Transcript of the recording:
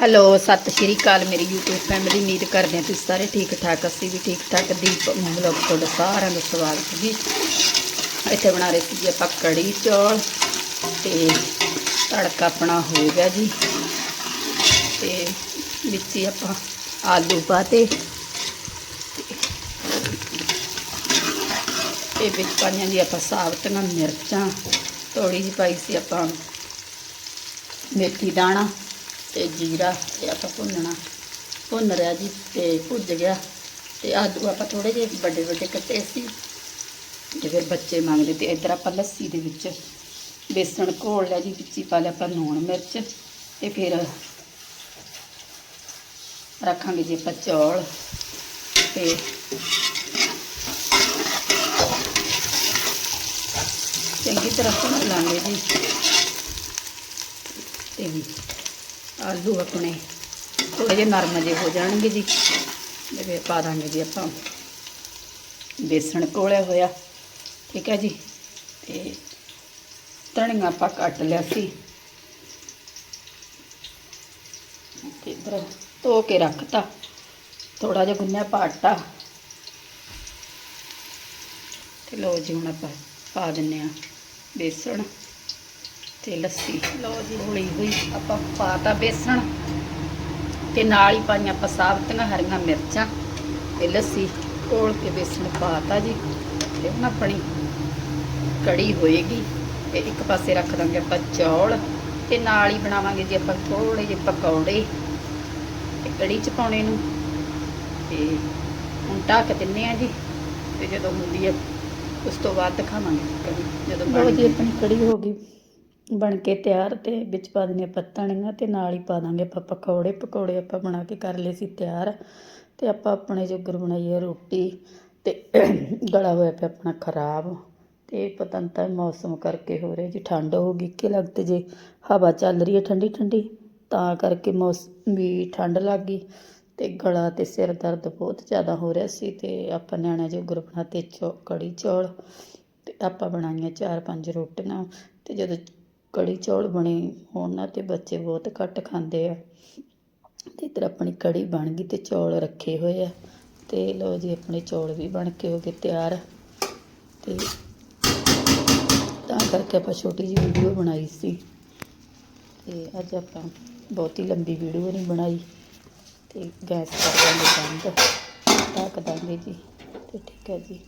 Hello, ਸਤਿ ਸ਼੍ਰੀ ਅਕਾਲ ਮੇਰੀ YouTube family ਉਮੀਦ ਕਰਦੇ ਹਾਂ ਤੁਸੀਂ ਸਾਰੇ ਠੀਕ ਠਾਕ ਅਸੀਂ ਵੀ ਠੀਕ ਠਾਕ ਦੀਪ ਵਲੌਗ ਤੁਹਾਡਾ ਸਾਰਿਆਂ ਦਾ ਸਵਾਗਤ ਜੀ। ਇੱਥੇ ਬਣਾ ਰਹੇ ਸੀ ਜੀ ਆਪਾਂ ਕੜੀ ਚੌਲ ਤੇ ਤੜਕਾ ਆਪਣਾ ਹੋ ਗਿਆ ਜੀ। ਤੇ ਵਿੱਚ ਹੀ ਆਪਾਂ ਆਲੂ ਪਾਤੇ। ਤੇ ਵਿੱਚ ਪਾਈਆਂ ਜੀ ਆਪਾਂ ਸਾਬਤੀਆਂ, ਮਿਰਚਾਂ ਥੋੜੀ ਜਿਹੀ ਪਾਈ ਸੀ ਆਪਾਂ ਮੇਥੀ ਦਾਣਾ। ਤੇ ਜੀਰਾ ਤੇ ਆਪਾਂ ਭੁੰਨਣਾ। ਭੁੰਨ ਰਿਹਾ ਜੀ ਤੇ ਭੁੱਜ ਗਿਆ। ਤੇ ਆਦੂ ਆਪਾਂ ਥੋੜੇ ਜਿਹੇ ਵੱਡੇ ਵੱਡੇ ਕੱਟੇ ਸੀ। ਤੇ ਫਿਰ ਬੱਚੇ ਮੰਗਦੇ ਤੇ ਇੱਧਰ ਆਪਾਂ ਲੱਸੀ ਦੇ ਵਿੱਚ ਬੇਸਣ ਘੋਲ ਲਿਆ ਜੀ, ਵਿੱਚ ਹੀ ਪਾ ਲਿਆ ਆਪਾਂ ਲੂਣ ਮਿਰਚ ਤੇ ਫਿਰ ਰੱਖਾਂਗੇ ਜੀ ਆਪਾਂ ਚੌਲ ਤੇ ਚੰਗੀ ਤਰ੍ਹਾਂ ਭੁੰਨ ਲਾਂਗੇ ਜੀ। ਤੇ ਆਲੂ ਆਪਣੇ ਥੋੜੇ ਜਿਹੇ ਨਰਮ ਜਿਹੇ ਹੋ ਜਾਣਗੇ ਜੀ। ਤੇ ਫਿਰ ਪਾ ਦਾਂਗੇ ਜੀ ਆਪਾਂ। ਬੇਸਣ ਕੋਲਿਆ ਹੋਇਆ, ਠੀਕ ਹੈ ਜੀ। ਤੇ ਧਨੀਆ ਆਪਾਂ ਕੱਟ ਲਿਆ ਸੀ। ਤੇ ਇਧਰ ਧੋ ਕੇ ਰੱਖਤਾ। ਥੋੜਾ ਜਿਹਾ ਗੁੰਨਿਆ ਪਾਟਾ। ਤੇ ਲੋ ਜੀ ਹੁਣ ਆਪਾਂ ਪਾ ਦਿੰਨੇ ਆ ਬੇਸਣ। ਤੇ ਲੱਸੀ। ਲਓ ਜੀ ਹੋਲੀ ਹੋਈ ਆਪਾਂ ਪਾਤਾ ਬੇਸਣ ਤੇ ਨਾਲ ਹੀ ਪਾਈਆਂ ਆਪਾਂ ਸਾਬਤੀਆਂ ਹਰੀਆਂ ਮਿਰਚਾਂ ਤੇ ਲੱਸੀ, ਘੋਲ ਕੇ ਬੇਸਣ ਪਾਤਾ ਜੀ। ਤੇ ਹੁਣ ਆਪਣੀ ਕੜੀ ਹੋਏਗੀ ਤੇ ਇੱਕ ਪਾਸੇ ਰੱਖ ਦਾਂਗੇ ਆਪਾਂ ਚੌਲ ਤੇ ਨਾਲ ਹੀ ਬਣਾਵਾਂਗੇ ਜੀ ਆਪਾਂ ਥੋੜੇ ਜਿਹੇ ਪਕੌੜੇ ਤੇ ਕੜੀ ਚ ਪਾਉਣੇ ਨੂੰ। ਤੇ ਹੁਣ ਢੱਕ ਦਿੰਨੇ ਆ ਜੀ ਤੇ ਜਦੋਂ ਹੁੰਦੀ ਹੈ ਉਸ ਤੋਂ ਬਾਅਦ ਦਿਖਾਵਾਂਗੇ। ਕੜੀ ਜਦੋਂ ਬਣ ਜੀ, ਆਪਣੀ ਕੜੀ ਹੋ ਗਈ। ਬਣ ਕੇ ਤਿਆਰ ਤੇ ਵਿੱਚ ਪਾ ਦਿੰਦੇ ਆਪਾਂ ਧਨੀਆ ਤੇ ਨਾਲ ਹੀ ਪਾ ਦਾਂਗੇ ਆਪਾਂ ਪਕੌੜੇ। ਪਕੌੜੇ ਆਪਾਂ ਬਣਾ ਕੇ ਕਰ ਲਏ ਸੀ ਤਿਆਰ ਤੇ ਆਪਾਂ ਆਪਣੇ ਜੋਗਰ ਬਣਾਈ ਹੈ ਰੋਟੀ ਤੇ ਗਲਾ ਹੋਇਆ ਪਿਆ ਆਪਣਾ ਖਰਾਬ ਤੇ ਪਤਾ ਨਹੀਂ ਤਾਂ ਮੌਸਮ ਕਰਕੇ ਹੋ ਰਿਹਾ ਜੀ, ਠੰਡ ਹੋ ਗਈ ਕਿ ਲੱਗਦੇ ਜੇ ਹਵਾ ਚੱਲ ਰਹੀ ਹੈ ਠੰਡੀ ਠੰਡੀ ਤਾਂ ਕਰਕੇ ਮੌਸਮ ਵੀ ਠੰਡ ਲੱਗ ਗਈ ਤੇ ਗਲਾ ਤੇ ਸਿਰ ਦਰਦ ਬਹੁਤ ਜ਼ਿਆਦਾ ਹੋ ਰਿਹਾ ਸੀ ਤੇ ਆਪਾਂ ਨਿਆਣਿਆਂ ਜੋਗਰ ਬਣਾਤੇ ਚੌ, ਕੜੀ ਚੌਲ ਤੇ ਆਪਾਂ ਬਣਾਈਆਂ ਚਾਰ ਪੰਜ ਰੋਟੀਆਂ ਤੇ ਜਦੋਂ ਕੜੀ ਚੌਲ ਬਣੇ ਹੋਣ ਨਾ ਤੇ ਬੱਚੇ ਬਹੁਤ ਘੱਟ ਖਾਂਦੇ ਆ। ਅਤੇ ਇੱਧਰ ਆਪਣੀ ਕੜੀ ਬਣ ਗਈ ਅਤੇ ਚੌਲ ਰੱਖੇ ਹੋਏ ਆ। ਅਤੇ ਲਓ ਜੀ, ਆਪਣੇ ਚੌਲ ਵੀ ਬਣ ਕੇ ਹੋ ਗਏ ਤਿਆਰ। ਅਤੇ ਤਾਂ ਕਰਕੇ ਆਪਾਂ ਛੋਟੀ ਜਿਹੀ ਵੀਡੀਓ ਬਣਾਈ ਸੀ। ਤੇ ਅੱਜ ਆਪਾਂ ਬਹੁਤੀ ਲੰਬੀ ਵੀਡੀਓ ਨਹੀਂ ਬਣਾਈ। ਤੇ ਗੈਸ ਕਰ ਦਾਂਗੇ ਬੰਦ, ਢੱਕ ਦਾਂਗੇ ਜੀ। ਤੇ ਠੀਕ ਹੈ ਜੀ।